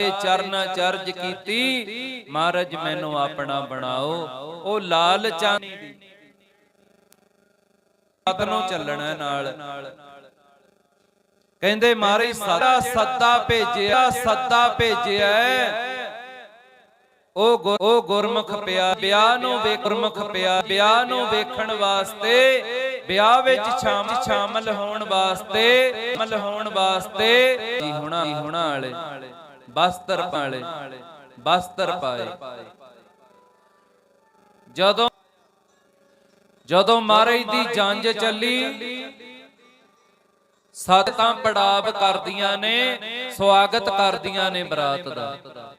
ਇਹ ਚਰਨ ਚਰਜ ਕੀਤੀ, ਮਹਾਰਾਜ ਮੈਨੂੰ ਆਪਣਾ ਬਣਾਓ। ਉਹ ਲਾਲ ਚਾਂਦੀ ਦੀ। ਰਾਤ ਨੂੰ ਚੱਲਣਾ ਨਾਲ। ਕਹਿੰਦੇ, ਮਹਾਰਾਜ, ਸਦਾ ਸੱਦਾ ਭੇਜਿਆ ਸੱਦਾ ਭੇਜਿਆ ਉਹ ਉਹ ਗੁਰਮੁਖ ਪਿਆ, ਵਿਆਹ ਨੂੰ ਵੇ, ਗੁਰਮੁਖ ਪਿਆ, ਵਿਆਹ ਨੂੰ ਵੇਖਣ ਵਾਸਤੇ, ਵਿਆਹ ਵਿੱਚ ਸ਼ਾਮ, ਸ਼ਾਮਲ ਹੋਣ ਵਾਸਤੇ, ਸ਼ਾਮਲ ਹੋਣ ਵਾਸਤੇ ਹੁਣਾ ਹੁਣਾ ਵਾਲੇ। ਬਸਤਰ ਪਾਲੇ, ਬਸਤਰ ਪਾਏ। ਜਦੋਂ ਜਦੋਂ ਮਹਾਰਾਜ ਦੀ ਜੰਜ ਚੱਲੀ, ਸੱਤਾਂ ਪੜਾਵ ਕਰਦੀਆਂ ਨੇ, ਸਵਾਗਤ ਕਰਦੀਆਂ ਨੇ ਬਰਾਤ ਦਾ।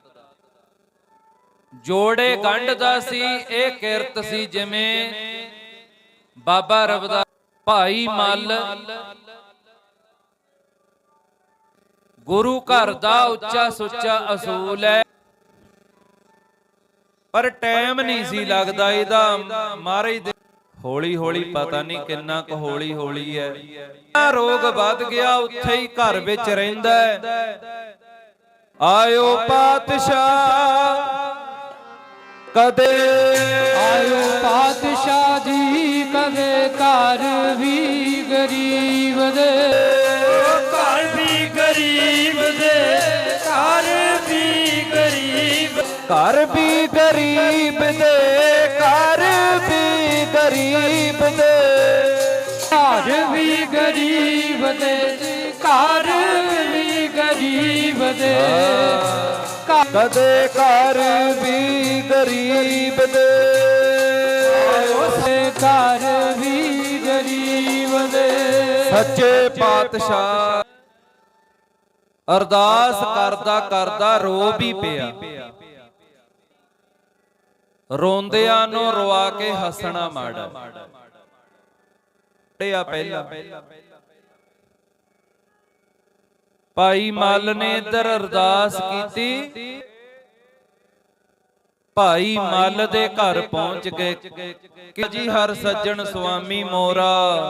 ਜੋੜੇ ਗੰਢ ਦਾ ਸੀ, ਇਹ ਕਿਰਤ ਸੀ ਜਿਵੇਂ ਬਾਬਾ ਰਵਦਾ ਭਾਈ ਮੱਲ ਗੁਰੂ ਘਰ ਦਾ ਉੱਚਾ ਸੁੱਚਾ ਅਸੂਲ ਹੈ। ਪਰ ਟਾਈਮ ਨਹੀਂ ਸੀ ਲੱਗਦਾ ਇਹਦਾ। ਮਹਾਰਾਜ ਹੌਲੀ ਹੌਲੀ ਪਤਾ ਨਹੀਂ ਕਿੰਨਾ ਕੁ ਹੌਲੀ ਹੌਲੀ ਹੈ। ਇਹ ਰੋਗ ਵੱਧ ਗਿਆ, ਉੱਥੇ ਹੀ ਘਰ ਵਿੱਚ ਰਹਿੰਦਾ ਆਇਓ ਪਾਤਸ਼ਾਹ। ਕਦੇ ਆਇਓ ਪਾਤਸ਼ਾਹ ਜੀ, ਕਦੇ ਘਰ ਵੀ ਗਰੀਬ ਦੇ ਘਰ ਵੀ ਗਰੀਬ ਦੇ ਘਰ ਵੀ ਗਰੀਬ ਦੇ। ਘਰ ਵੀ ਗਰੀਬ ਦੇ ਘਰ ਵੀ ਗਰੀਬ ਦੇ। ਕਦੇ ਘਰ ਵੀ ਗਰੀਬ ਦੇ। ਉਸੇ ਘਰ ਵੀ ਗਰੀਬ ਦੇ। ਸੱਚੇ ਪਾਤਸ਼ਾਹ ਅਰਦਾਸ ਕਰਦਾ ਕਰਦਾ ਰੋ ਵੀ ਪਿਆ। ਰੋਂਦਿਆਂ ਨੂੰ ਰਵਾ ਕੇ ਹੱਸਣਾ ਮਾੜਾ। ਪੜਿਆ ਪਹਿਲਾਂ। ਭਾਈ ਮੱਲ ਨੇ ਇੱਧਰ ਅਰਦਾਸ ਕੀਤੀ। ਭਾਈ ਮੱਲ ਦੇ ਘਰ ਪਹੁੰਚ ਗਏ। ਕਿ ਜੀ ਹਰ ਸੱਜਣ ਸੁਆਮੀ ਮੋਰਾ।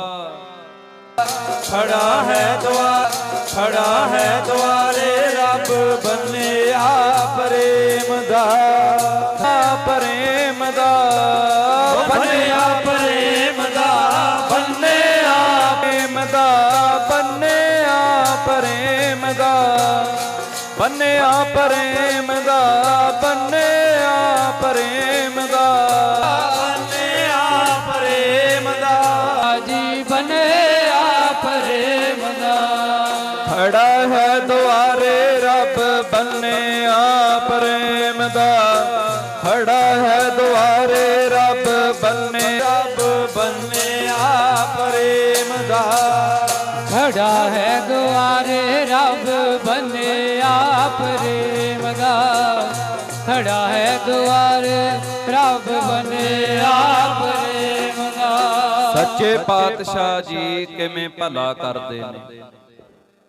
ਖੜਾ ਹੈ ਦੁਆਰ ਖੜਾ ਹੈ ਦੁਆਰੇ ਰੱਬ ਬੰਨਿਆ ਪ੍ਰੇਮ ਦਾ। ਪ੍ਰੇਮ ਦਾ ਬੰਨਿਆ ਪ੍ਰੇਮ ਦਾ ਬੰਨਿਆ ਪ੍ਰੇਮ ਦਾ ਬੰਨਿਆ ਪ੍ਰੇਮ ਦਾ। ਬੰਨਿਆ ਪ੍ਰੇਮ ਦਾ ਬੰਨਿਆ ਪ੍ਰੇਮ ਦਾ। ਬੰਨਿਆ ਪ੍ਰੇਮ ਦਾ। ਜੀ ਬਣਿਆ ਪ੍ਰੇਮ ਦਾ। ਖੜਾ ਹੈ ਦੁਆਰੇ ਰੱਬ ਬੰਨਿਆ ਪ੍ਰੇਮ ਦਾ। ਖੜਾ ਹੈ ਦੁਆਰੇ ਰੱਬ ਪ੍ਰੇਮ ਦਾ ਸੱਚੇ ਪਾਤਸ਼ਾਹ ਜੀ, ਕਿਵੇਂ ਭਲਾ ਕਰਦੇ ਨੇ?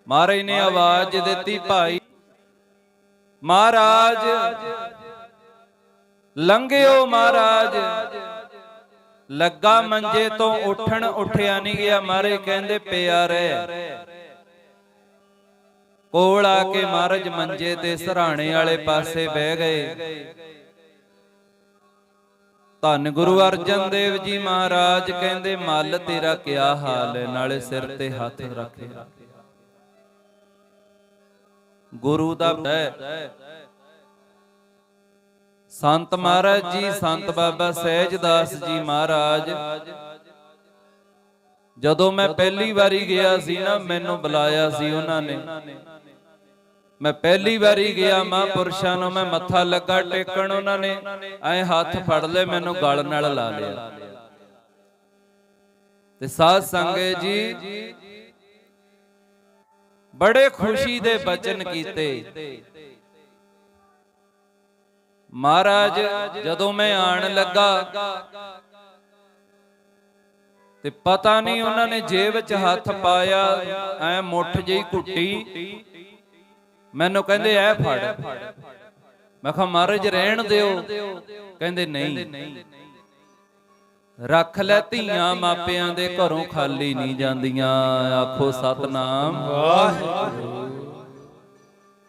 ਮਹਾਰਾਜ ਨੇ ਆਵਾਜ਼ ਦਿੱਤੀ ਭਾਈ। ਮਹਾਰਾਜ, ਲੰਘਿਓ ਮਹਾਰਾਜ। ਲੱਗਾ ਮੰਜੇ ਤੋਂ ਉੱਠਣ, ਉੱਠਿਆ ਨਹੀਂ ਗਿਆ। ਮਹਾਰਾਜ ਕਹਿੰਦੇ, ਪਿਆ ਰਹਿ। ਕੋਲ ਆ ਕੇ ਮਹਾਰਾਜ ਮੰਜੇ ਤੇ ਸਰਾਣੇ ਵਾਲੇ ਪਾਸੇ ਬਹਿ ਗਏ। ਧੰਨ ਗੁਰੂ ਅਰਜਨ ਦੇਵ ਜੀ ਮਹਾਰਾਜ ਕਹਿੰਦੇ ਮੱਲ ਤੇਰਾ ਕਿਆ ਹਾਲ ਹੈ? ਨਾਲੇ ਸਿਰ ਤੇ ਹੱਥ ਰੱਖੇ ਗੁਰੂ ਦਾ ਹੈ ਸੰਤ ਮਹਾਰਾਜ ਜੀ ਸੰਤ ਬਾਬਾ ਸਹਿਜਦਾਸ ਜੀ ਮਹਾਰਾਜ। ਜਦੋਂ ਮੈਂ ਪਹਿਲੀ ਵਾਰੀ ਗਿਆ ਸੀ ਨਾ ਮੈਨੂੰ ਬੁਲਾਇਆ ਸੀ ਉਹਨਾਂ ਨੇ। ਮੈਂ ਪਹਿਲੀ ਵਾਰੀ ਗਿਆ ਮਹਾਂਪੁਰਸ਼ਾਂ ਨੂੰ ਮੈਂ ਮੱਥਾ ਲੱਗਾ ਟੇਕਣ ਉਹਨਾਂ ਨੇ। ਐ ਹੱਥ ਫੜ ਲਏ ਮੈਨੂੰ ਗਲ ਨਾਲ ਲਾ ਲਿਆ। ਤੇ ਸਾਧ ਸੰਗਤ ਜੀ ਬੜੇ ਖੁਸ਼ੀ ਦੇ ਬਚਨ ਕੀਤੇ। ਮਹਾਰਾਜ ਜਦੋਂ ਮੈਂ ਆਣ ਲੱਗਾ ਤੇ ਪਤਾ ਨਹੀਂ ਉਹਨਾਂ ਨੇ ਜੇਬ 'ਚ ਹੱਥ ਪਾਇਆ ਐ ਮੁੱਠ ਜਿਹੀ ਕੁੱਟੀ। ਮੈਨੂੰ ਕਹਿੰਦੇ ਐ ਫੜ। ਮੈਂ ਕਿਹਾ ਮਹਾਰਾਜ ਰਹਿਣ ਦਿਓ। ਕਹਿੰਦੇ ਨਹੀਂ। ਰੱਖ ਲੈ ਧੀਆਂ ਮਾਪਿਆਂ ਦੇ ਘਰੋਂ ਖਾਲੀ ਨਹੀਂ ਜਾਂਦੀਆਂ। ਆਖੋ ਸਤਨਾਮ।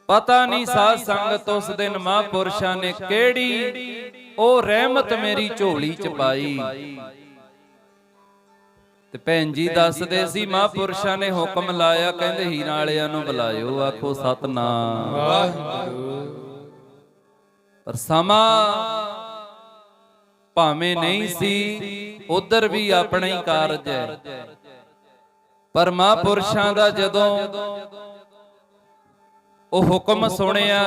ਪਤਾ ਨਹੀਂ ਸਾਧ ਸੰਗਤ ਉਸ ਦਿਨ ਮਹਾਂਪੁਰਸ਼ਾਂ ਨੇ ਕਿਹੜੀ ਉਹ ਰਹਿਮਤ ਮੇਰੀ ਝੋਲੀ ਚ ਪਾਈ। ਤੇ ਭੈਣ ਜੀ ਦੱਸਦੇ ਸੀ ਮਹਾਂਪੁਰਸ਼ਾਂ ਨੇ ਹੁਕਮ ਲਾਇਆ ਕਹਿੰਦੇ ਹੀਰਾਂ ਵਾਲਿਆਂ ਨੂੰ ਬੁਲਾਇਓ ਆਖੋ ਸਤਨਾਮ। ਪਰ ਸਮਾਂ ਭਾਵੇਂ ਨਹੀਂ ਸੀ ਉਧਰ ਵੀ ਆਪਣਾ ਹੀ। ਕਾਰਜ ਹੈ। ਪਰ ਮਹਾਂਪੁਰਸ਼ਾਂ ਦਾ ਜਦੋਂ ਉਹ ਹੁਕਮ ਸੁਣਿਆ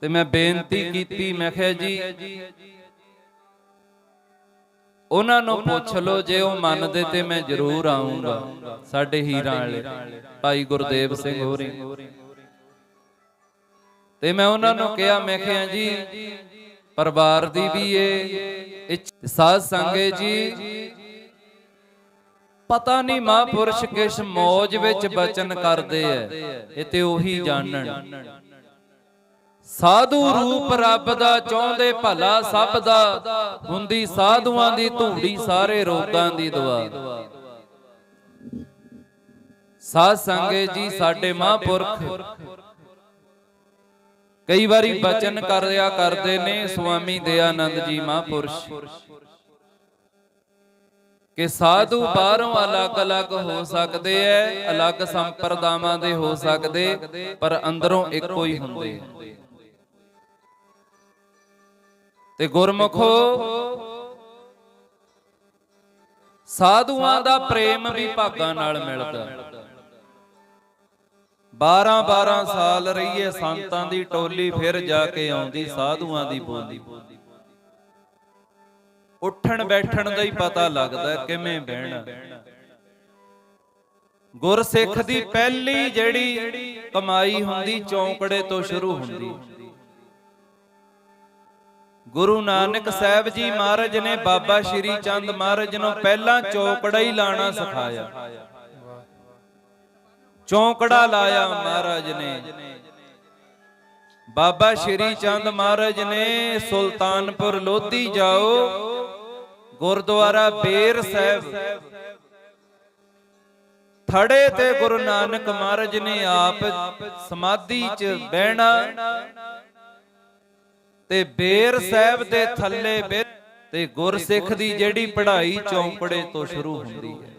ਤੇ ਮੈਂ ਬੇਨਤੀ ਕੀਤੀ ਮੈਂ ਕਿਹਾ ਜੀ ਉਹਨਾਂ ਨੂੰ ਪੁੱਛ ਲਓ ਜੇ ਉਹ ਮੰਨਦੇ ਤੇ ਮੈਂ ਜ਼ਰੂਰ ਆਉਂਗਾ ਸਾਡੇ ਹੀਰਾਂ ਵਾਲੇ। ਭਾਈ ਗੁਰਦੇਵ ਸਿੰਘ ਹੋਰੀ। ਤੇ ਮੈਂ ਉਹਨਾਂ ਨੂੰ ਕਿਹਾ ਮੈਂ ਕਿਹਾ ਜੀ ਪਰਿਵਾਰ ਦੀ ਵੀ ਇਹ ਇੱਛ- ਸਾਧ ਸੰਗੇ ਜੀ। ਪਤਾ ਨਹੀਂ ਮਹਾਂਪੁਰਸ਼ ਕਿਸ ਮੌਜ ਵਿੱਚ ਬਚਨ ਕਰਦੇ ਐ ਇਹ ਤੇ ਉਹੀ ਜਾਣਨ। ਸਾਧੂ ਰੂਪ ਰੱਬ ਦਾ ਚਾਹੁੰਦੇ ਭਲਾ ਸਭ ਦਾ। ਹੁੰਦੀ ਸਾਧੂਆਂ ਦੀ ਧੂੜੀ ਸਾਰੇ ਰੋਗਾਂ ਦੀ ਦਵਾ ਸਾਧ ਸੰਗੇ ਜੀ ਸਾਡੇ ਮਹਾਂਪੁਰਖ। ਕਈ ਵਾਰੀ ਬਚਨ ਕਰਿਆ ਕਰਦੇ ਨੇ ਸੁਆਮੀ ਦਇਆਨੰਦ ਜੀ ਮਹਾਂਪੁਰਸ਼। ਕਿ ਸਾਧੂ ਬਾਹਰੋਂ ਅਲੱਗ-ਅਲੱਗ ਹੋ ਸਕਦੇ ਐ ਅਲੱਗ ਸੰਪਰਦਾਵਾਂ ਦੇ ਹੋ ਸਕਦੇ ਪਰ ਅੰਦਰੋਂ ਇੱਕੋ ਹੀ ਹੁੰਦੇ। ਤੇ ਗੁਰਮੁਖੋ ਸਾਧੂਆਂ ਦਾ ਪ੍ਰੇਮ ਵੀ ਭਾਗਾਂ ਨਾਲ ਮਿਲਦਾ। 12 12 ਸਾਲ ਰਹੀਏ ਸੰਤਾਂ ਦੀ ਟੋਲੀ ਫਿਰ ਜਾ ਕੇ ਆਉਂਦੀ, ਸਾਧੂਆਂ ਦੀ ਬੋਲੀ ਉੱਠਣ ਬੈਠਣ ਦਾ ਹੀ ਪਤਾ ਲੱਗਦਾ ਕਿਵੇਂ ਬਹਿਣਾ। ਗੁਰਸਿੱਖ ਦੀ ਪਹਿਲੀ ਜਿਹੜੀ ਕਮਾਈ ਹੁੰਦੀ, ਚੌਂਕੜੇ ਤੋਂ ਸ਼ੁਰੂ ਹੁੰਦੀ। ਗੁਰੂ ਨਾਨਕ ਸਾਹਿਬ ਜੀ ਮਹਾਰਾਜ ਨੇ ਬਾਬਾ ਸ਼੍ਰੀ ਚੰਦ ਮਹਾਰਾਜ ਨੂੰ ਪਹਿਲਾਂ ਚੌਕੜਾ ਹੀ ਲਾਣਾ ਸਿਖਾਇਆ। ਚੌਂਕੜਾ ਲਾਇਆ ਮਹਾਰਾਜ ਨੇ। ਬਾਬਾ ਸ਼੍ਰੀ ਚੰਦ ਮਹਾਰਾਜ ਨੇ ਸੁਲਤਾਨਪੁਰ ਲੋਧੀ ਜਾਓ। ਗੁਰਦੁਆਰਾ ਬੇਰ ਸਾਹਿਬ। ਥੜੇ ਤੇ ਗੁਰੂ ਨਾਨਕ ਮਹਾਰਾਜ ਨੇ ਆਪ ਸਮਾਧੀ 'ਚ ਬਹਿਣਾ। ਤੇ ਬੇਰ ਸਾਹਿਬ ਦੇ ਥੱਲੇ ਬਹਿ ਤੇ ਗੁਰਸਿੱਖ ਦੀ ਜਿਹੜੀ ਪੜ੍ਹਾਈ ਚੌਂਕੜੇ ਤੋਂ ਸ਼ੁਰੂ ਹੁੰਦੀ ਹੈ।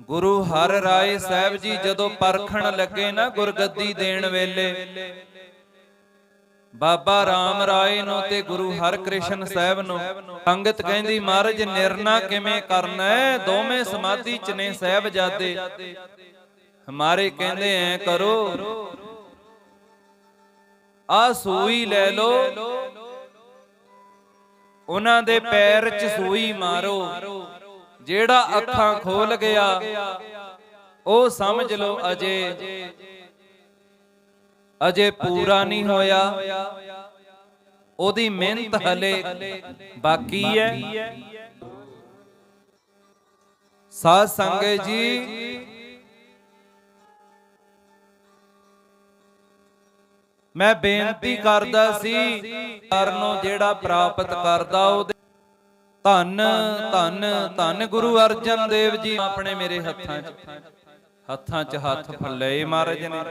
ਗੁਰੂ ਹਰ ਰਾਏ ਸਾਹਿਬ ਜੀ ਜਦੋਂ ਪਰਖਣ ਲੱਗੇ ਨਾ ਗੁਰਗੱਦੀ ਦੇਣ ਵੇਲੇ। ਬਾਬਾ ਰਾਮ ਰਾਏ ਨੂੰ ਤੇ ਗੁਰੂ ਹਰਕ੍ਰਿਸ਼ਨ ਸਾਹਿਬ ਨੂੰ ਸੰਗਤ ਕਹਿੰਦੀ ਮਹਾਰਾਜ ਨਿਰਣਾ ਕਿਵੇਂ ਕਰਨਾ ਹੈ? ਦੋਵੇਂ ਸਮਾਧੀ ਚ ਨੇ ਸਾਹਿਬਜ਼ਾਦੇ। ਹਮਾਰੇ ਕਹਿੰਦੇ ਐ ਕਰੋ। ਆ ਸੂਈ ਲੈ ਲੋ ਉਹਨਾਂ ਦੇ ਪੈਰ 'ਚ ਸੂਈ ਮਾਰੋ। ਜਿਹੜਾ ਅੱਖਾਂ ਖੋਲ ਗਿਆ ਉਹ ਸਮਝ ਲਓ ਅਜੇ। ਅਜੇ। ਪੂਰਾ ਨਹੀਂ ਹੋਇਆ। ਉਹਦੀ ਮਿਹਨਤ ਹਲੇ ਬਾਕੀ ਹੈ। ਸਾਧ ਸੰਗਤ ਜੀ ਮੈਂ ਬੇਨਤੀ ਕਰਦਾ ਸੀ ਕਰਨੋਂ ਜਿਹੜਾ ਪ੍ਰਾਪਤ ਕਰਦਾ ਉਹਦੇ ਧੰਨ ਧੰਨ ਧੰਨ ਗੁਰੂ ਅਰਜਨ ਦੇਵ ਜੀ ਆਪਣੇ ਮੇਰੇ ਹੱਥਾਂ 'ਚ। ਹੱਥਾਂ 'ਚ ਹੱਥ ਫੱਲੇ ਮਹਾਰਾਜ ਨੇ।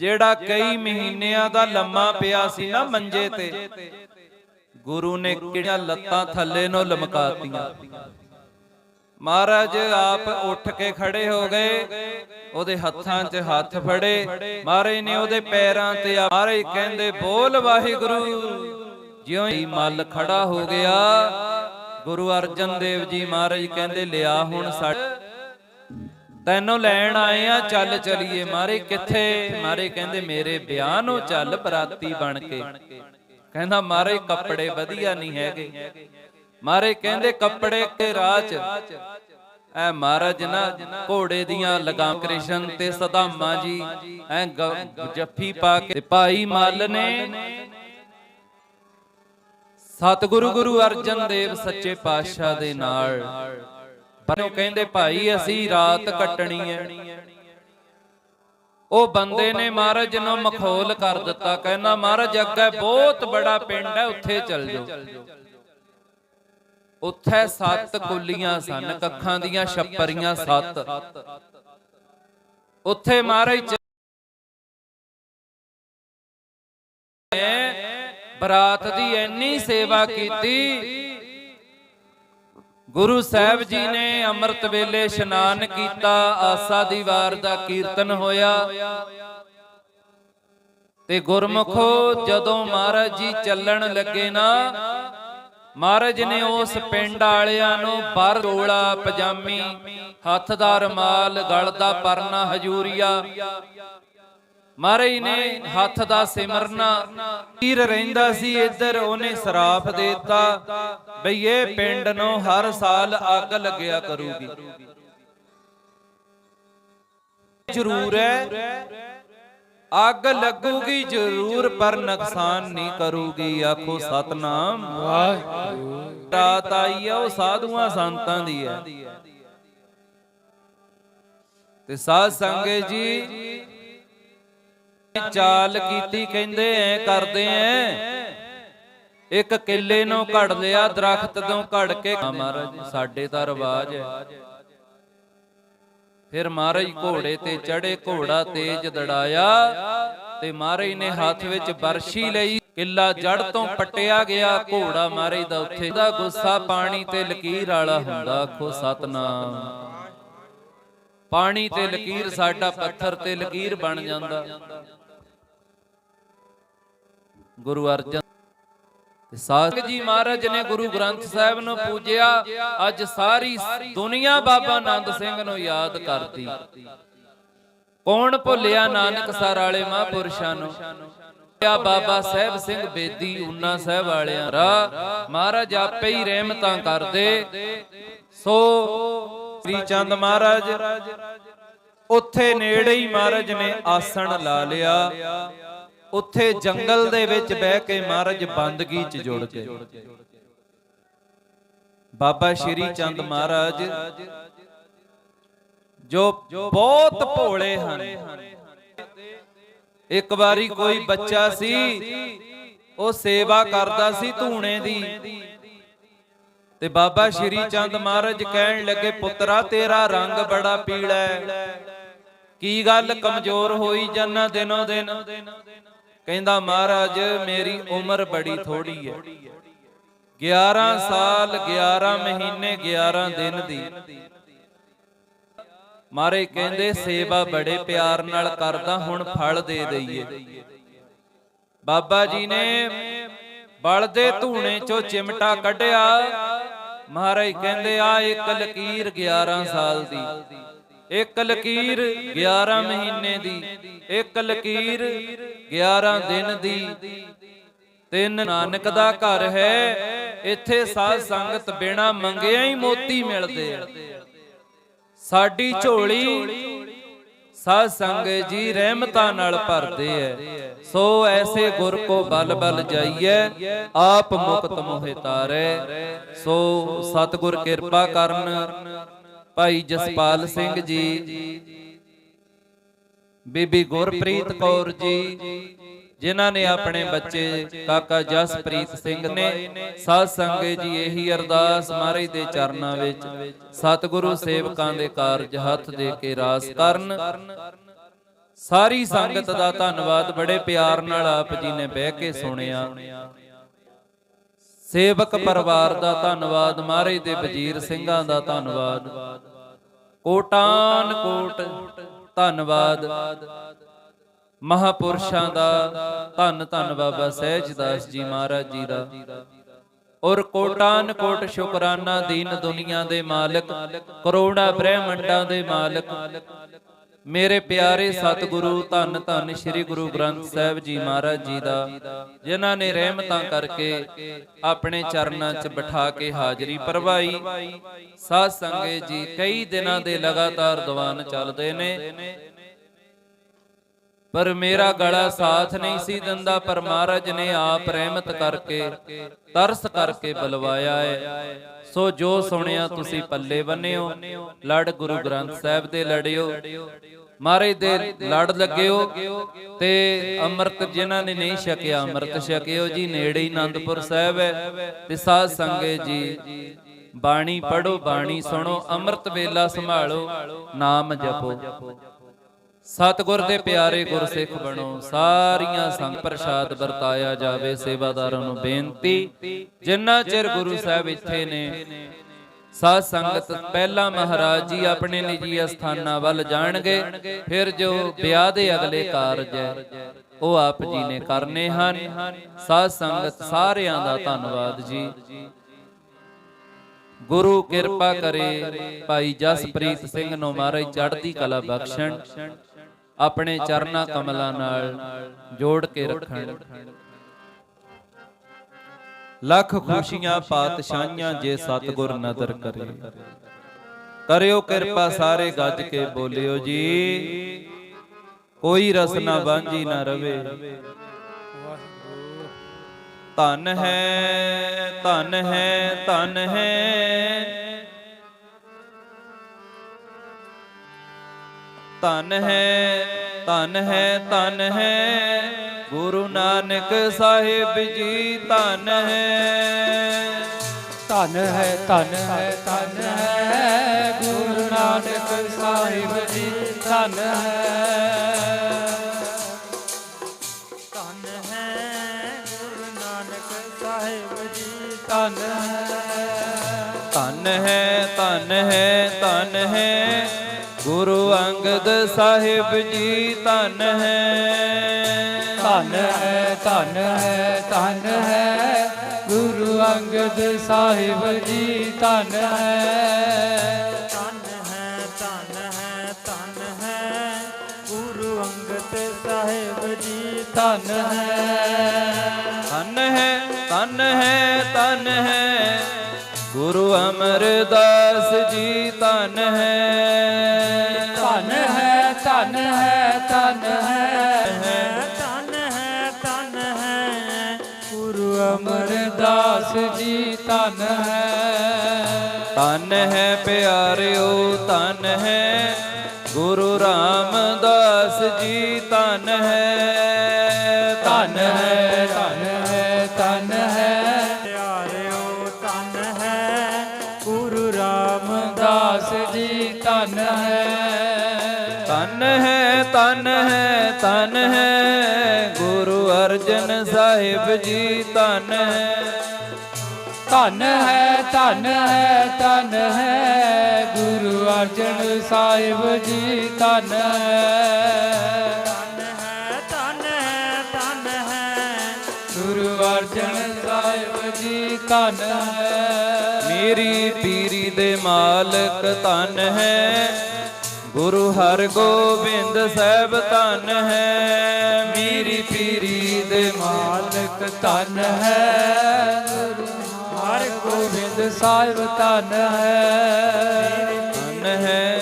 ਜਿਹੜਾ ਕਈ ਮਹੀਨਿਆਂ ਦਾ ਲੰਮਾ ਪਿਆ ਸੀ ਨਾ ਮੰਜੇ ਤੇ ਗੁਰੂ ਨੇ ਕਿਹੜੀਆਂ ਲੱਤਾਂ ਥੱਲੇ ਨੂੰ ਲਮਕਾਤੀਆਂ। ਮਹਾਰਾਜ, ਆਪ ਉੱਠ ਕੇ ਖੜੇ ਹੋ ਗਏ। ਉਹਦੇ ਹੱਥਾਂ 'ਚ ਹੱਥ ਫੜੇ। ਮਹਾਰਾਜ ਨੇ ਉਹਦੇ ਪੈਰਾਂ ਤੇ ਮਹਾਰਾਜ ਕਹਿੰਦੇ, ਬੋਲ ਵਾਹਿਗੁਰੂ। ਜਿਉਂ ਹੀ ਮੱਲ ਖੜਾ ਹੋ ਗਿਆ, ਗੁਰੂ ਅਰਜਨ ਦੇਵ ਜੀ ਮਹਾਰਾਜ ਕਹਿੰਦੇ, ਲਿਆ ਹੁਣ ਸਾਡੇ ਤੈਨੂੰ ਲੈਣ ਆਏ ਆ, ਚੱਲ ਚਲੀਏ। ਮਾਰੇ ਕਿੱਥੇ? ਮਾਰੇ ਕਹਿੰਦੇ, ਮੇਰੇ ਵਿਆਹ ਨੂੰ ਚੱਲ ਬਰਾਤੀ ਬਣ ਕੇ। ਕਹਿੰਦਾ ਮਾਰੇ ਕੱਪੜੇ ਵਧੀਆ ਨਹੀਂ ਹੈਗੇ। ਮਾਰੇ ਕਹਿੰਦੇ ਕੱਪੜੇ ਕੇ ਰਾਜ। ਐ ਮਹਾਰਾਜ ਨਾ, ਘੋੜੇ ਦੀਆਂ ਲਗਾਮ ਕ੍ਰਿਸ਼ਨ ਤੇ ਸਦਾਮਾ ਜੀ। ਐ ਜੱਫੀ ਪਾ ਕੇ ਭਾਈ ਮੱਲ ਨੇ ਸਤਿਗੁਰੂ ਗੁਰੂ ਅਰਜਨ ਦੇਵ ਸੱਚੇ ਪਾਤਸ਼ਾਹ ਦੇ ਨਾਲ। ਪਰ ਉਹ ਕਹਿੰਦੇ, ਭਾਈ, ਅਸੀਂ ਰਾਤ ਕੱਟਣੀ ਹੈ ਉਹ ਬੰਦੇ ਨੇ ਮਹਾਰਾਜ ਨੂੰ ਮਖੌਲ ਕਰ ਦਿੱਤਾ। ਕਹਿੰਦਾ, ਮਹਾਰਾਜ, ਅੱਗੇ ਬਹੁਤ ਬੜਾ ਪਿੰਡ ਹੈ ਉੱਥੇ ਚੱਲ ਜਾਓ। ਉੱਥੇ ਸੱਤ ਕੁੱਲੀਆਂ ਸਨ, ਕੱਖਾਂ ਦੀਆਂ ਛੱਪਰੀਆਂ ਸੱਤ। ਉੱਥੇ ਮਹਾਰਾਜ ਬਰਾਤ ਦੀ ਇੰਨੀ ਸੇਵਾ ਕੀਤੀ। ਗੁਰੂ ਸਾਹਿਬ ਜੀ ਨੇ ਅੰਮ੍ਰਿਤ ਵੇਲੇ ਇਸ਼ਨਾਨ ਕੀਤਾ, ਆਸਾ ਦੀ ਵਾਰ ਦਾ ਕੀਰਤਨ ਹੋਇਆ। ਤੇ ਗੁਰਮੁਖੋ ਜਦੋਂ ਮਹਾਰਾਜ ਜੀ ਚੱਲਣ ਲੱਗੇ ਨਾ ਮਹਾਰਾਜ ਨੇ ਉਸ ਪਿੰਡ ਵਾਲਿਆਂ ਨੂੰ ਬਰ ਢੋਲਾ ਪਜਾਮੀ ਹੱਥ ਦਾ ਰਮਾਲ ਗਲ ਦਾ ਪਰਨਾ, ਹਜੂਰੀਆ। ਮਹਾਰਾਜ ਨੇ ਹੱਥ ਦਾ ਸਿਮਰਨਾ। ਤੀਰ ਰਹਿੰਦਾ ਸੀ ਇੱਧਰ, ਉਹਨੇ ਸਰਾਪ ਦੇਤਾ ਬਈ ਇਹ ਪਿੰਡ ਨੂੰ ਹਰ ਸਾਲ ਅੱਗ ਲੱਗਿਆ ਕਰੂਗੀ। ਜ਼ਰੂਰ ਹੈ। ਅੱਗ ਲੱਗੂਗੀ ਜ਼ਰੂਰ ਪਰ ਨੁਕਸਾਨ ਨਹੀਂ ਕਰੂਗੀ ਆਖੋ ਸਤਨਾਮ। ਰਾਤ ਆਈ ਆ ਉਹ ਸਾਧੂਆਂ ਸੰਤਾਂ ਦੀ ਹੈ। ਤੇ ਸਾਧ ਸੰਗਤ ਜੀ ਚਾਲ ਕੀਤੀ ਕਹਿੰਦੇ ਐ ਕਰਦੇ ਐ। ਇੱਕ ਕਿੱਲੇ ਨੂੰ ਘੜ ਲਿਆ ਦਰਖਤ ਤੋਂ ਘੜ ਕੇ। ਮਹਾਰਾਜ ਸਾਡੇ ਤਾਂ ਰਿਵਾਜ ਹੈ। ਫਿਰ ਮਹਾਰਾਜ ਘੋੜੇ ਤੇ ਚੜੇ ਘੋੜਾ ਤੇਜ ਦੜਾਇਆ ਤੇ ਮਹਾਰਾਜ ਨੇ ਹੱਥ ਵਿੱਚ ਬਰਸ਼ੀ ਲਈ ਕਿੱਲਾ ਜੜ ਤੋਂ ਪਟਿਆ ਗਿਆ ਘੋੜਾ ਮਹਾਰਾਜ ਦਾ ਉੱਥੇ ਦਾ ਗੁੱਸਾ ਪਾਣੀ ਤੇ ਲਕੀਰ ਵਾਲਾ ਹੁੰਦਾ ਆਖੋ ਸਤਨਾਮ। ਪਾਣੀ ਤੇ ਲਕੀਰ ਸਾਡਾ ਪੱਥਰ ਤੇ ਲਕੀਰ ਬਣ ਜਾਂਦਾ। ਗੁਰੂ ਅਰਜਨ ਤੇ ਸਾਧ ਜੀ ਮਹਾਰਾਜ ਨੇ ਗੁਰੂ ਗ੍ਰੰਥ ਸਾਹਿਬ ਨੂੰ ਪੂਜਿਆ, ਅੱਜ ਸਾਰੀ ਦੁਨੀਆ ਬਾਬਾ ਆਨੰਦ ਸਿੰਘ ਨੂੰ ਯਾਦ ਕਰਦੀ। ਕੌਣ ਭੁੱਲਿਆ ਨਾਨਕ ਸਰ ਵਾਲੇ ਮਹਾਂਪੁਰਸ਼ਾਂ ਨੂੰ? ਆ ਬਾਬਾ ਸਾਹਿਬ ਸਿੰਘ ਬੇਦੀ ਉਨਾ ਸਾਹਿਬ ਵਾਲਿਆਂ ਰਾ ਮਹਾਰਾਜ ਆਪੇ ਹੀ ਰਹਿਮਤਾਂ ਕਰਦੇ। ਸੋ ਸ੍ਰੀ ਚੰਦ ਮਹਾਰਾਜ, ਉੱਥੇ ਨੇੜੇ ਹੀ ਮਹਾਰਾਜ ਨੇ ਆਸਣ ਲਾ ਲਿਆ। ਉੱਥੇ ਜੰਗਲ ਦੇ ਵਿੱਚ ਬਹਿ ਕੇ ਮਹਾਰਾਜ ਬੰਦਗੀ 'ਚ ਜੁੜ ਗਏ। ਬਾਬਾ ਸ਼੍ਰੀ ਚੰਦ ਮਹਾਰਾਜ ਜੋ ਬਹੁਤ ਭੋਲੇ ਹਨ। ਇੱਕ ਵਾਰੀ ਕੋਈ ਬੱਚਾ ਸੀ ਉਹ ਸੇਵਾ ਕਰਦਾ ਸੀ ਧੂਣੇ ਦੀ। ਤੇ ਬਾਬਾ ਸ਼੍ਰੀ ਚੰਦ ਮਹਾਰਾਜ ਕਹਿਣ ਲੱਗੇ ਪੁੱਤਰਾ ਤੇਰਾ ਰੰਗ ਬੜਾ ਪੀਲਾ ਹੈ। ਕੀ ਗੱਲ ਕਮਜ਼ੋਰ ਹੋਈ ਜਾਨਾ ਦਿਨੋ ਦਿਨ? ਕਹਿੰਦਾ, ਮਹਾਰਾਜ, ਮੇਰੀ ਉਮਰ ਬੜੀ ਥੋੜੀ ਹੈ। 11 ਸਾਲ 11 ਮਹੀਨੇ 11 ਦਿਨ ਦੀ। ਮਾਰੇ ਕਹਿੰਦੇ, ਸੇਵਾ ਬੜੇ ਪਿਆਰ ਨਾਲ ਕਰਦਾ, ਹੁਣ ਫਲ ਦੇ ਦਈਏ। ਬਾਬਾ ਜੀ ਨੇ ਬਲਦੇ ਧੂਣੇ ਚੋਂ ਚਿਮਟਾ ਕੱਢਿਆ। ਮਹਾਰਾਜ ਕਹਿੰਦੇ ਆ ਇੱਕ ਲਕੀਰ 11 ਸਾਲ ਦੀ। ਇੱਕ ਲਕੀਰ 11 ਮਹੀਨੇ ਦੀ, ਇੱਕ ਲਕੀਰ 11 ਦਿਨ ਦੀ। ਤਿੰਨ ਨਾਨਕ ਦਾ ਘਰ ਹੈ, ਇੱਥੇ ਸਾਧ ਸੰਗਤ ਬਿਨਾ ਮੰਗਿਆ ਹੀ ਮੋਤੀ ਮਿਲਦੇ ਆ। ਸਾਡੀ ਝੋਲੀ ਸਾਧ ਸੰਗਤ ਜੀ ਰਹਿਮਤਾਂ ਨਾਲ ਭਰਦੇ ਐ ਸੋ ਐਸੇ ਗੁਰ ਕੋ ਬਲ ਬਲ ਜਾਈਐ, ਆਪ ਮੁਕਤ ਮੋਹਿ ਤਾਰੈ। ਸੋ ਸਤਿਗੁਰ ਕਿਰਪਾ ਕਰਨ ਭਾਈ ਜਸਪਾਲ ਸਿੰਘ ਜੀ, ਬੀਬੀ ਗੁਰਪ੍ਰੀਤ ਕੌਰ ਜੀ, ਜਿਨ੍ਹਾਂ ਨੇ ਆਪਣੇ ਬੱਚੇ ਕਾਕਾ ਜਸਪ੍ਰੀਤ ਸਿੰਘ ਨੇ ਸਾਧ ਸੰਗਤ ਜੀ, ਇਹੀ ਅਰਦਾਸ ਮਹਾਰਾਜ ਦੇ ਚਰਨਾਂ ਵਿੱਚ ਸਤਿਗੁਰੂ ਸੇਵਕਾਂ ਦੇ ਕਾਰਜ ਹੱਥ ਦੇ ਕੇ ਰਾਸ ਕਰਨ। ਸਾਰੀ ਸੰਗਤ ਦਾ ਧੰਨਵਾਦ, ਬੜੇ ਪਿਆਰ ਨਾਲ ਆਪ ਜੀ ਨੇ ਬਹਿ ਕੇ ਸੁਣਿਆ। ਸੇਵਕ ਪਰਿਵਾਰ ਦਾ ਧੰਨਵਾਦ ਮਹਾਰਾਜ ਦੇ ਵਜ਼ੀਰ ਸਿੰਘਾਂ ਦਾ ਧੰਨਵਾਦ। ਕੋਟਾਨ ਕੋਟ ਧੰਨਵਾਦ। ਮਹਾਪੁਰਸ਼ਾਂ ਦਾ ਧੰਨ ਧੰਨ ਬਾਬਾ ਸਹਿਜਦਾਸ ਜੀ ਮਹਾਰਾਜ ਜੀ ਦਾ। ਔਰ ਕੋਟਾਨ ਕੋਟ ਸ਼ੁਕਰਾਨਾ ਦੀਨ ਦੁਨੀਆ ਦੇ ਮਾਲਕ ਕਰੋੜਾ ਬ੍ਰਹਿਮੰਡਾਂ ਦੇ ਮਾਲਕ ਮੇਰੇ ਪਿਆਰੇ ਸਤਿਗੁਰੂ, ਧੰਨ ਧੰਨ ਸ੍ਰੀ ਗੁਰੂ ਗ੍ਰੰਥ ਸਾਹਿਬ ਜੀ ਮਹਾਰਾਜ ਜੀ ਦਾ, ਜਿਨ੍ਹਾਂ ਨੇ ਰਹਿਮਤਾਂ ਕਰਕੇ ਆਪਣੇ ਚਰਨਾਂ 'ਚ ਬਿਠਾ ਕੇ ਹਾਜ਼ਰੀ ਭਰਵਾਈ। ਸਾਧ ਸੰਗੇ ਜੀ, ਕਈ ਦਿਨਾਂ ਦੇ ਲਗਾਤਾਰ ਦੀਵਾਨ ਚੱਲਦੇ ਨੇ। ਪਰ ਮੇਰਾ ਗਲਾ ਸਾਥ ਨਹੀਂ ਸੀ ਦਿੰਦਾ, ਪਰ ਮਹਾਰਾਜ ਨੇ ਆਪ ਰਹਿਮਤ ਕਰਕੇ, ਤਰਸ ਕਰਕੇ ਬੁਲਵਾਇਆ ਹੈ। ਸੋ ਜੋ ਸੁਣਿਆ ਤੁਸੀਂ ਪੱਲੇ ਬੰਨਿਓ, ਲੜ ਗੁਰੂ ਗ੍ਰੰਥ ਸਾਹਿਬ ਦੇ ਲੜਿਓ। ਮਹਾਰਾਜ ਦੇ ਲੜ ਲੱਗਿਓ ਤੇ ਅੰਮ੍ਰਿਤ ਜਿਨ੍ਹਾਂ ਨੇ ਨਹੀਂ ਛਕਿਆ, ਅੰਮ੍ਰਿਤ ਛਕਿਓ ਜੀ, ਨੇੜੇ ਹੀ ਆਨੰਦਪੁਰ ਸਾਹਿਬ ਹੈ ਤੇ ਸਾਧ ਸੰਗਤ ਜੀ, ਬਾਣੀ ਪੜੋ ਬਾਣੀ ਸੁਣੋ, ਅੰਮ੍ਰਿਤ ਵੇਲਾ ਸੰਭਾਲੋ, ਨਾਮ ਜਪੋ। ਸਤਿਗੁਰ ਦੇ ਪਿਆਰੇ ਗੁਰਸਿੱਖ ਬਣੋ ਸਾਰੀਆਂ ਸੰਗ ਪ੍ਰਸ਼ਾਦ ਵਰਤਾਇਆ ਜਾਵੇ ਸੇਵਾਦਾਰਾਂ ਨੂੰ ਬੇਨਤੀ। ਜਿੰਨਾ ਚਿਰ ਗੁਰੂ ਸਾਹਿਬ ਇੱਥੇ ਨੇ ਸਾਧ ਸੰਗਤ ਪਹਿਲਾਂ ਮਹਾਰਾਜ ਜੀ ਆਪਣੇ ਨਿੱਜੀ ਅਸਥਾਨਾਂ ਵੱਲ ਜਾਣਗੇ ਫਿਰ ਜੋ ਵਿਆਹ ਦੇ ਅਗਲੇ ਕਾਰਜ ਹੈ ਉਹ ਆਪ ਜੀ ਨੇ ਕਰਨੇ ਹਨ। ਸਾਧ ਸੰਗਤ ਸਾਰਿਆਂ ਦਾ ਧੰਨਵਾਦ ਜੀ। ਗੁਰੂ ਕਿਰਪਾ ਕਰੇ ਭਾਈ ਜਸਪ੍ਰੀਤ ਸਿੰਘ ਨੂੰ ਮਹਾਰਾਜ ਚੜ੍ਹਦੀ ਕਲਾ ਬਖਸ਼ਣ। ਆਪਣੇ ਚਰਨਾ ਕਮਲਾਂ ਨਾਲ ਜੋੜ ਕੇ ਰੱਖਣ। ਲੱਖ ਖੁਸ਼ੀਆਂ ਪਾਤਸ਼ਾਹੀਆਂ ਜੇ ਸਤਗੁਰ ਨਦਰ ਕਰੇ। ਕਰਿਓ ਕਿਰਪਾ ਸਾਰੇ ਗੱਜ ਕੇ ਬੋਲਿਓ ਜੀ। ਕੋਈ ਰਸਨਾ ਬਾਂਝੀ ਨਾ ਰਵੇ। ਧਨ ਹੈ ਧਨ ਹੈ ਧਨ ਹੈ। ਧਨ ਹੈ ਧਨ ਹੈ ਧਨ ਹੈ। ਗੁਰੂ ਨਾਨਕ ਸਾਹਿਬ ਜੀ ਧਨ ਹੈ। ਧਨ ਹੈ ਧਨ ਹੈ ਧਨ ਹੈ। ਗੁਰੂ ਨਾਨਕ ਸਾਹਿਬ ਜੀ ਧਨ ਹੈ। ਧਨ ਹੈ ਗੁਰੂ ਨਾਨਕ ਸਾਹਿਬ ਜੀ ਧਨ ਹੈ। ਧਨ ਹੈ ਧਨ ਹੈ। ਅੰਗਦ ਸਾਹਿਬ ਜੀ ਧਨ ਹੈ। ਧਨ ਹੈ ਧਨ ਹੈ ਧਨ ਹੈ। ਗੁਰੂ ਅੰਗਦ ਸਾਹਿਬ ਜੀ ਧਨ ਹੈ। ਧਨ ਹੈ ਧਨ ਹੈ ਧਨ ਹੈ। ਗੁਰੂ ਅੰਗਦ ਸਾਹਿਬ ਜੀ ਧਨ ਹੈ। ਧਨ ਹੈ ਧਨ ਹੈ ਧਨ ਹੈ। ਗੁਰੂ ਅਮਰਦਾਸ ਜੀ ਧਨ ਹੈ। ਅਮਰਦਾਸ ਜੀ ਧਨ ਹੈ। ਧਨ ਹੈ ਪਿਆਰਿਓ ਧਨ ਹੈ। ਗੁਰੂ ਰਾਮਦਾਸ ਜੀ ਧਨ ਹੈ। ਧਨ ਹੈ ਧਨ ਹੈ ਧਨ ਹੈ। ਪਿਆਰਿਓ ਧਨ ਹੈ। ਗੁਰੂ ਰਾਮ ਦਾਸ ਜੀ ਧਨ ਹੈ। ਧਨ ਹੈ ਧਨ ਹੈ ਧਨ ਹੈ। ਗੁਰੂ ਅਰਜਨ ਸਾਹਿਬ ਜੀ ਧਨ ਹੈ। ਧਨ ਹੈ ਧਨ ਹੈ ਧਨ ਹੈ। ਗੁਰੂ ਅਰਜਨ ਸਾਹਿਬ ਜੀ ਧਨ ਹੈ। ਧਨ ਹੈ ਧਨ ਹੈ ਧਨ ਹੈ। ਗੁਰੂ ਅਰਜਨ ਸਾਹਿਬ ਜੀ ਧਨ ਹੈ। ਮੇਰੀ ਪੀਰੀ ਦੇ ਮਾਲਕ ਧਨ ਹੈ। ਗੁਰੂ ਹਰਗੋਬਿੰਦ ਸਾਹਿਬ ਧਨ ਹੈ। ਮੇਰੀ ਪੀਰੀ ਦੇ ਮਾਲਕ ਧਨ ਹੈ। ਗੁਰੂ ਗੋਬਿੰਦ ਸਾਹਿਬ ਧਨ ਹੈ ਧਨ ਹੈ।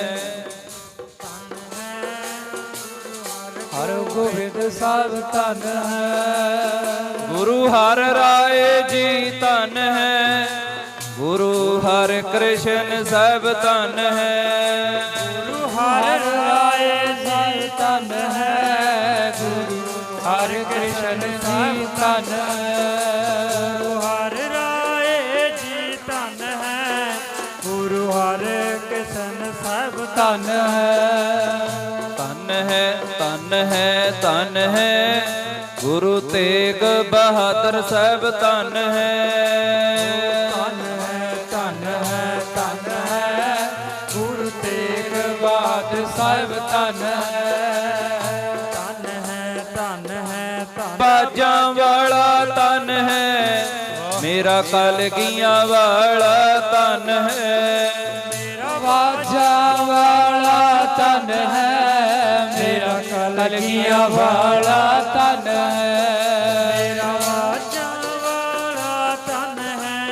ਹਰ ਗੋਬਿੰਦ ਸਾਹਿਬ ਧਨ ਹੈ। ਗੁਰੂ ਹਰ ਰਾਏ ਜੀ ਧਨ ਹੈ। ਗੁਰੂ ਹਰ ਕ੍ਰਿਸ਼ਨ ਸਾਹਿਬ ਧਨ ਹੈ। ਗੁਰੂ ਹਰ ਰਾਏ ਜੀ ਧਨ ਹੈ। ਗੁਰੂ ਹਰ ਕ੍ਰਿਸ਼ਨ ਜੀ ਧਨ ਹੈ। ਧਨ ਹੈ। ਧਨ ਹੈ ਧਨ ਹੈ ਧਨ ਹੈ। ਗੁਰੂ ਤੇਗ ਬਹਾਦਰ ਸਾਹਿਬ ਧਨ ਹੈ। ਧਨ ਹੈ ਧਨ ਹੈ ਧਨ ਹੈ। ਗੁਰੂ ਤੇਗ ਬਹਾਦਰ ਸਾਹਿਬ ਧਨ ਹੈ। ਧਨ ਹੈ ਧਨ ਹੈ ਬਾਜਾਂ ਵਾਲਾ ਧਨ ਹੈ। ਮੇਰਾ ਕਲਗੀਆਂ ਵਾਲਾ ਧਨ ਹੈ। ਧਨ ਹੈ ਮੇਰਾ ਕਲਗੀਆਂ ਵਾਲਾ ਧਨ ਹੈ। ਵਾਲਾ ਧਨ ਹੈ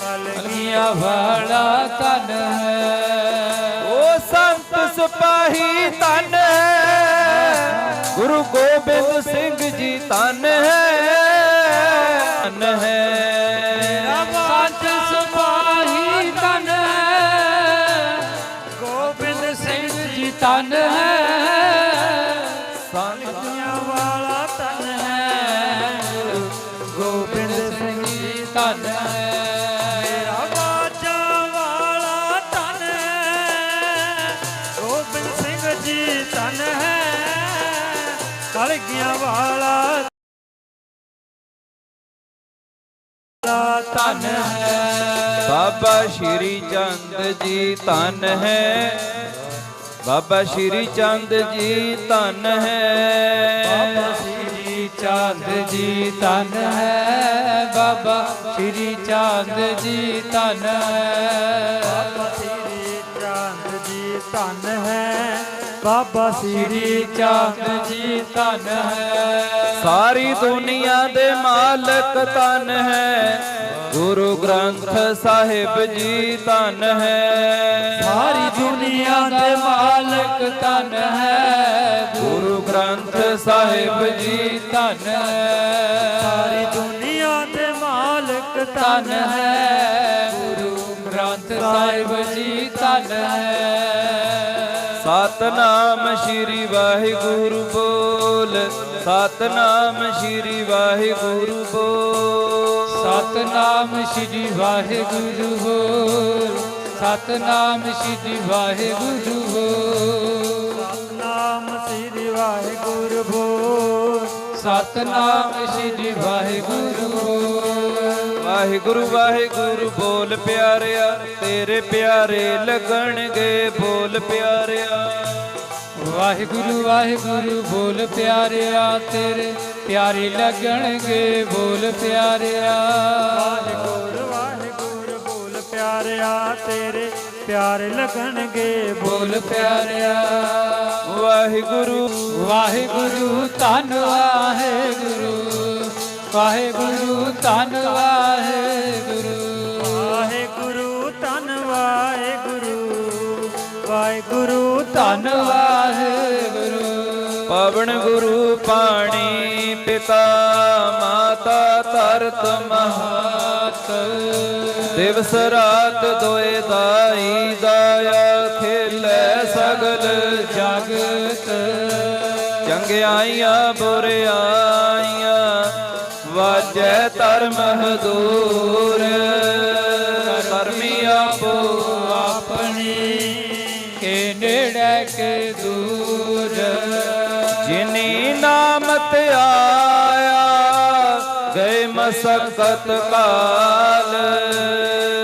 ਕਲਗੀ ਕਲਗੀਆਂ ਵਾਲਾ ਧਨ ਹੈ। ਓ ਸੰਤ ਸਿਪਾਹੀ ਧਨ ਹੈ ਗੁਰੂ ਗੋਬਿੰਦ ਸਿੰਘ ਜੀ ਧਨ ਹੈ। ਸ਼੍ਰੀ ਚੰਦ ਜੀ ਧਨ ਹੈ। ਬਾਬਾ ਸ਼੍ਰੀ ਚੰਦ ਜੀ ਧਨ ਹੈ। ਬਾਬਾ ਸ਼੍ਰੀ ਚੰਦ ਜੀ ਧਨ ਹੈ। ਬਾਬਾ ਸ਼੍ਰੀ ਚੰਦ ਜੀ ਧਨ ਹੈ। ਬਾਬਾ ਸ੍ਰੀ ਚੰਦ ਜੀ ਧਨ ਹੈ। ਬਾਬਾ ਸ਼੍ਰੀ ਚੰਦ ਜੀ ਧਨ ਹੈ। ਸਾਰੀ ਦੁਨੀਆ ਦੇ ਮਾਲਕ ਧਨ ਹੈ। ਗੁਰੂ ਗ੍ਰੰਥ ਸਾਹਿਬ ਜੀ ਧਨ ਹੈ। ਸਾਰੀ ਦੁਨੀਆ ਦੇ ਮਾਲਕ ਧਨ ਹੈ। ਗੁਰੂ ਗ੍ਰੰਥ ਸਾਹਿਬ ਜੀ ਧਨ ਹੈ। ਸਾਰੀ ਦੁਨੀਆ ਦੇ ਮਾਲਕ ਧਨ ਹੈ। ਗੁਰੂ ਗ੍ਰੰਥ ਸਾਹਿਬ ਜੀ ਧਨ ਹੈ। ਸਤਨਾਮ ਸ਼੍ਰੀ ਵਾਹਿਗੁਰੂ ਬੋਲ ਸਤਨਾਮ ਸ਼੍ਰੀ ਵਾਹਿਗੁਰੂ ਬੋਲ। ਸਤਨਾਮ ਸ੍ਰੀ ਵਾਹਿਗੁਰੂ ਬੋਲ ਸਤਨਾਮ ਸ੍ਰੀ ਵਾਹਿਗੁਰੂ ਬੋਲ। ਨਾਮ ਸ੍ਰੀ ਵਾਹਿਗੁਰੂ ਬੋਲ। ਸਤਨਾਮ ਸ੍ਰੀ ਵਾਹਿਗੁਰੂ ਬੋਲ। ਵਾਹਿਗੁਰੂ ਵਾਹਿਗੁਰੂ ਬੋਲ ਪਿਆਰਿਆ ਤੇਰੇ ਪਿਆਰੇ ਲੱਗਣਗੇ ਬੋਲ ਪਿਆਰਿਆ। ਵਾਹਿਗੁਰੂ ਵਾਹਿਗੁਰੂ ਬੋਲ ਪਿਆਰਿਆ ਤੇਰੇ ਪਿਆਰੇ ਲੱਗਣਗੇ ਬੋਲ ਪਿਆਰਿਆ। ਵਾਹਿਗੁਰੂ ਵਾਹਿਗੁਰੂ ਬੋਲ ਪਿਆਰਿਆ ਤੇਰੇ ਪਿਆਰੇ ਲੱਗਣਗੇ ਬੋਲ ਪਿਆਰਿਆ। ਵਾਹਿਗੁਰੂ ਵਾਹਿਗੁਰੂ ਧੰਨ ਵਾਹਿਗੁਰੂ। ਵਾਹਿਗੁਰੂ ਧੰਨ ਵਾਹਿਗੁਰੂ। ਵਾਹਿਗੁਰੂ ਧੰਨ ਵਾਹਿਗੁਰੂ। ਵਾਹਿਗੁਰੂ ਧੰਨ ਵਾਹਿਗੁਰੂ। ਪਵਨ ਗੁਰੂ ਪਾਣੀ ਪਿਤਾ ਮਾਤਾ ਧਰਤ ਮਹਾਤ। ਦਿਵਸ ਰਾਤ ਦੋਏ ਦਾਈ ਦਾਇਆ ਖੇਲੇ ਸਗਲ ਜਗਤ। ਚੰਗਿਆਈਆਂ ਬੁਰਿਆਈਆਂ ਜੈ ਧਰਮ ਹਦੂਰ ਕਰਮੀ ਆਪੋ ਆਪਣੀ। ਕੇ ਨੇੜੇ ਕੇ ਦੂਰ, ਜਿਨੀ ਨਾਮ ਤੇ ਆਇਆ, ਗਏ ਮਸਕਤ ਕਾਲ।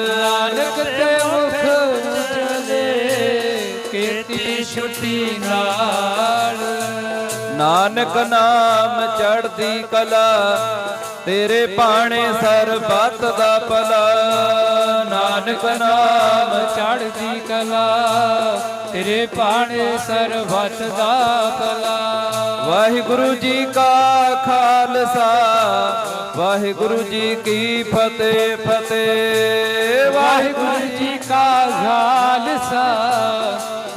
ਨਾਨਕ ਤੇ ਮੁਖ ਉਜਲੇ, ਕੀਤੀ ਛੁੱਟੀ ਨਾਲ। ਨਾਨਕ ਨਾਮ ਚੜ੍ਹਦੀ ਕਲਾ, ਤੇਰੇ ਬਾਣੇ ਸਰਬੱਤ ਦਾ ਭਲਾ। ਨਾਨਕ ਨਾਮ ਚੜ੍ਹਦੀ ਕਲਾ, ਤੇਰੇ ਬਾਣੇ ਸਰਬੱਤ ਦਾ ਭਲਾ। ਵਾਹਿਗੁਰੂ ਜੀ ਕਾ ਖਾਲਸਾ, ਵਾਹਿਗੁਰੂ ਜੀ ਕੀ ਫਤਿਹ ਫਤਿਹ। ਵਾਹਿਗੁਰੂ ਜੀ ਕਾ ਖਾਲਸਾ।